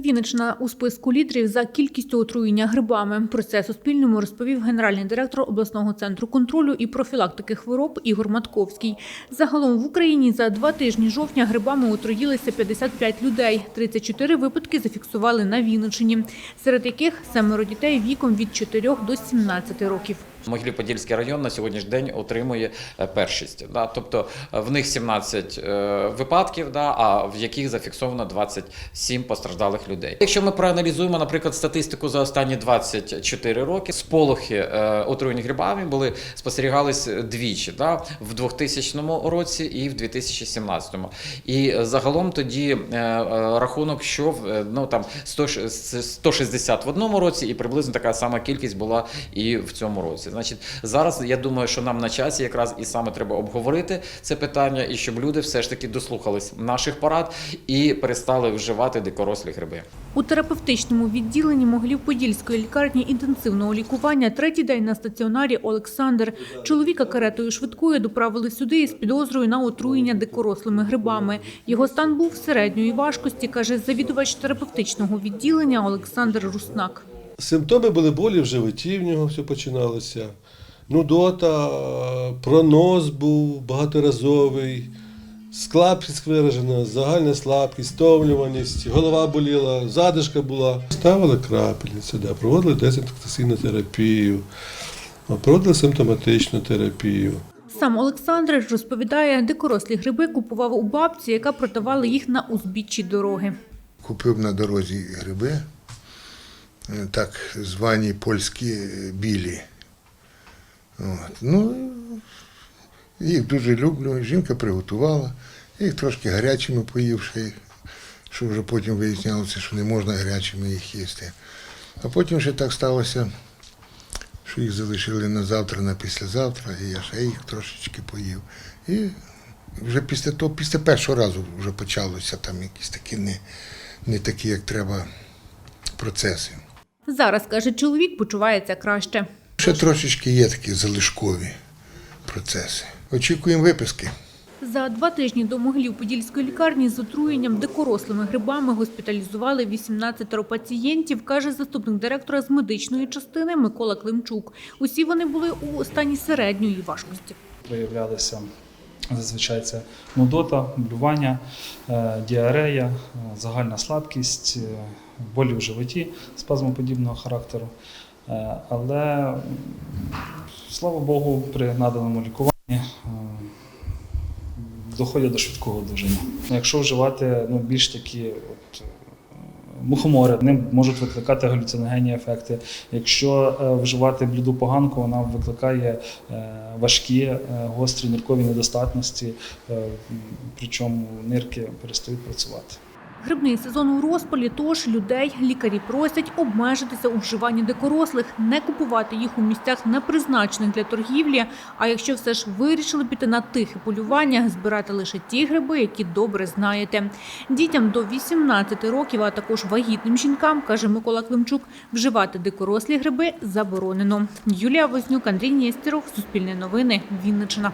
Вінниччина у списку лідерів за кількістю отруєння грибами. Про це Суспільному розповів генеральний директор обласного центру контролю і профілактики хвороб Ігор Матковський. Загалом в Україні за два тижні жовтня грибами отруїлися 55 людей. 34 випадки зафіксували на Вінниччині, серед яких семеро дітей віком від 4 до 17 років. Могилів-Подільський район на сьогоднішній день отримує е, першість. Да? Тобто е, в них 17 е, випадків, да? а в яких зафіксовано 27 постраждалих людей. Якщо ми проаналізуємо, наприклад, статистику за останні 24 роки, сполохи отруєння грибами були спостерігались двічі да? в 2000 році і в 2017. І загалом тоді рахунок, що ну там 100, 160 в одному році, і приблизно така сама кількість була і в цьому році. Значить, зараз я думаю, що нам на часі якраз і саме треба обговорити це питання, і щоб люди все ж таки дослухались наших порад і перестали вживати дикорослі гриби. У терапевтичному відділенні Могилів-Подільської лікарні інтенсивного лікування третій день на стаціонарі Олександр. Чоловіка каретою швидкою доправили сюди із підозрою на отруєння дикорослими грибами. Його стан був середньої важкості, каже завідувач терапевтичного відділення Олександр Руснак. Симптоми були болі в животі, в нього все починалося. Нудота, пронос був багаторазовий, слабкість виражена, загальна слабкість, стомлюваність, голова боліла, задишка була. Ставили крапельниці, да, проводили дезінфекційну терапію, проводили симптоматичну терапію. Сам Олександр розповідає, дикорослі гриби купував у бабці, яка продавала їх на узбіччі дороги. Купив на дорозі гриби, е, так звані польські е, білі. От. Ну, їх дуже люблю. Жінка приготувала, їх трошки гарячими поївши, що вже потім вияснялося, що не можна гарячими їх їсти. А потім ще так сталося, що їх залишили на завтра, на післязавтра, і я ще їх трошечки поїв. І вже після того, після першого разу вже почалося там якісь такі не, не такі, як треба, процеси. Зараз, каже чоловік, почувається краще. Ще трошечки є такі залишкові процеси. Очікуємо виписки. За два тижні до Могилів-Подільської лікарні з отруєнням дикорослими грибами госпіталізували 18 пацієнтів, каже заступник директора з медичної частини Микола Климчук. Усі вони були у стані середньої важкості. проявлялися зазвичай це нудота, блювання, е, діарея, е, загальна слабкість, е, болі в животі спазмоподібного характеру. Але, слава Богу, при наданому лікуванні доходять до швидкого одужання. Якщо вживати ну, більш такі от, мухомори, вони можуть викликати галюциногенні ефекти. Якщо е, вживати бліду поганку, вона викликає е, важкі е, гострі ниркові недостатності, причому нирки перестають працювати. Грибний сезон у розпалі, тож людей лікарі просять обмежитися у вживанні дикорослих, не купувати їх у місцях не призначених для торгівлі. А якщо все ж вирішили піти на тихе полювання, збирати лише ті гриби, які добре знаєте. Дітям до 18 років, а також вагітним жінкам, каже Микола Климчук, вживати дикорослі гриби заборонено. Юлія Вознюк, Андрій Нєстєров, Суспільне новини, Вінниччина.